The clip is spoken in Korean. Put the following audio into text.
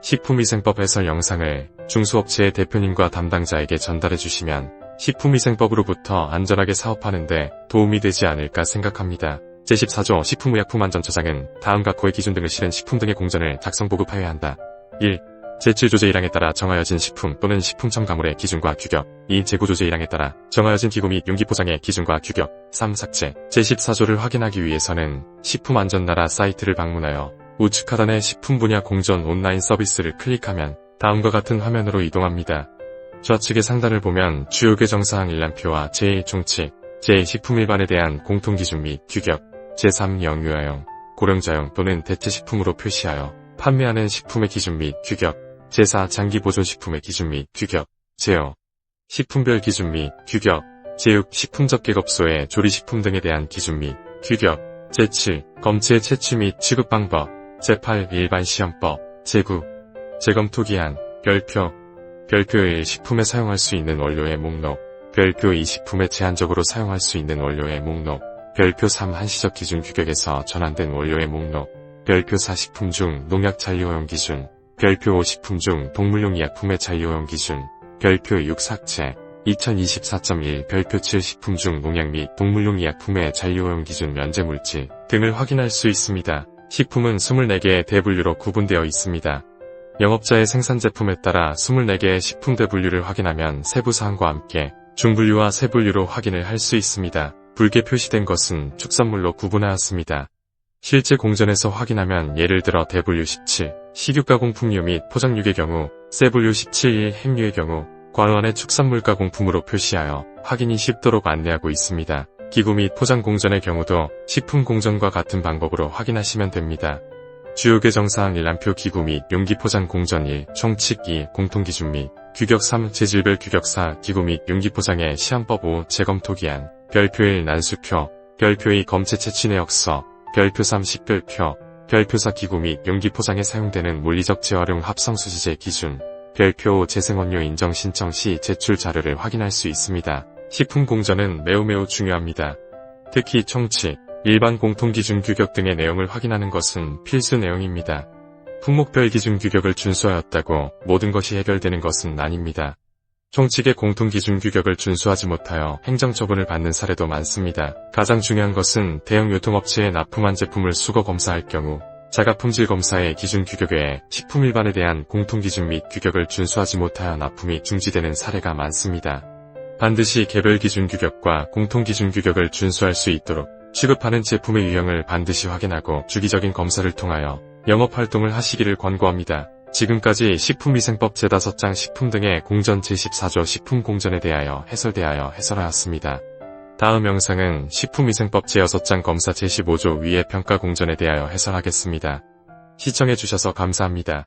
식품위생법 해설 영상을 중수업체의 대표님과 담당자에게 전달해 주시면 식품위생법으로부터 안전하게 사업하는데 도움이 되지 않을까 생각합니다. 제14조 식품의약품안전처장은 다음과 고의 기준 등을 실은 식품 등의 공전을 작성 보급하여야 한다. 1. 제출조제 1항에 따라 정하여진 식품 또는 식품 첨가물의 기준과 규격 2. 재고조제 1항에 따라 정하여진 기구 및 용기 포장의 기준과 규격 3. 삭제 제14조를 확인하기 위해서는 식품안전나라 사이트를 방문하여 우측 하단의 식품 분야 공전 온라인 서비스를 클릭하면 다음과 같은 화면으로 이동합니다. 좌측의 상단을 보면 주요 규정사항 일람표와 제1총칙, 제1식품 일반에 대한 공통기준 및 규격, 제3 영유아용, 고령자용 또는 대체식품으로 표시하여 판매하는 식품의 기준 및 규격, 제4 장기보존식품의 기준 및 규격, 제5 식품별 기준 및 규격, 제6 식품접객업소의 조리식품 등에 대한 기준 및 규격, 제7 검체 채취 및 취급 방법, 제8 일반 시험법, 제9 재검토 기한, 별표, 별표 1 식품에 사용할 수 있는 원료의 목록, 별표 2 식품에 제한적으로 사용할 수 있는 원료의 목록, 별표 3 한시적 기준 규격에서 전환된 원료의 목록, 별표 4 식품 중 농약 잔류용 기준, 별표 5 식품 중 동물용 약품의 잔류용 기준, 별표 6 삭제, 2024.1 별표 7 식품 중 농약 및 동물용 약품의 잔류용 기준 면제 물질 등을 확인할 수 있습니다. 식품은 24개의 대분류로 구분되어 있습니다. 영업자의 생산 제품에 따라 24개의 식품 대분류를 확인하면 세부 사항과 함께 중분류와 세분류로 확인을 할 수 있습니다. 붉게 표시된 것은 축산물로 구분하였습니다. 실제 공전에서 확인하면 예를 들어 대분류 17, 식육가공품류 및 포장육의 경우, 세분류 17일 행류의 경우, 관원의 축산물 가공품으로 표시하여 확인이 쉽도록 안내하고 있습니다. 기구 및 포장 공전의 경우도 식품 공전과 같은 방법으로 확인하시면 됩니다. 주요 규정사항 일람표 기구 및 용기 포장 공전 1, 총칙 2, 공통기준 및 규격 3, 재질별 규격 4, 기구 및 용기 포장의 시험법 5, 재검토 기한, 별표 1 난수표, 별표 2 검체 채취 내역서, 별표 3 식별표, 별표 4 기구 및 용기 포장에 사용되는 물리적 재활용 합성 수지제 기준, 별표 5 재생원료 인정 신청 시 제출 자료를 확인할 수 있습니다. 식품 공전은 매우 매우 중요합니다. 특히 총칙, 일반 공통기준 규격 등의 내용을 확인하는 것은 필수 내용입니다. 품목별 기준 규격을 준수하였다고 모든 것이 해결되는 것은 아닙니다. 총칙의 공통기준 규격을 준수하지 못하여 행정처분을 받는 사례도 많습니다. 가장 중요한 것은 대형 유통업체에 납품한 제품을 수거 검사할 경우 자가품질 검사의 기준 규격 외에 식품 일반에 대한 공통기준 및 규격을 준수하지 못하여 납품이 중지되는 사례가 많습니다. 반드시 개별 기준 규격과 공통 기준 규격을 준수할 수 있도록 취급하는 제품의 유형을 반드시 확인하고 주기적인 검사를 통하여 영업활동을 하시기를 권고합니다. 지금까지 식품위생법 제5장 식품 등의 공전 제14조 식품공전에 대하여 해설대하여 해설하였습니다. 다음 영상은 식품위생법 제6장 검사 제15조 위의 평가공전에 대하여 해설하겠습니다. 시청해주셔서 감사합니다.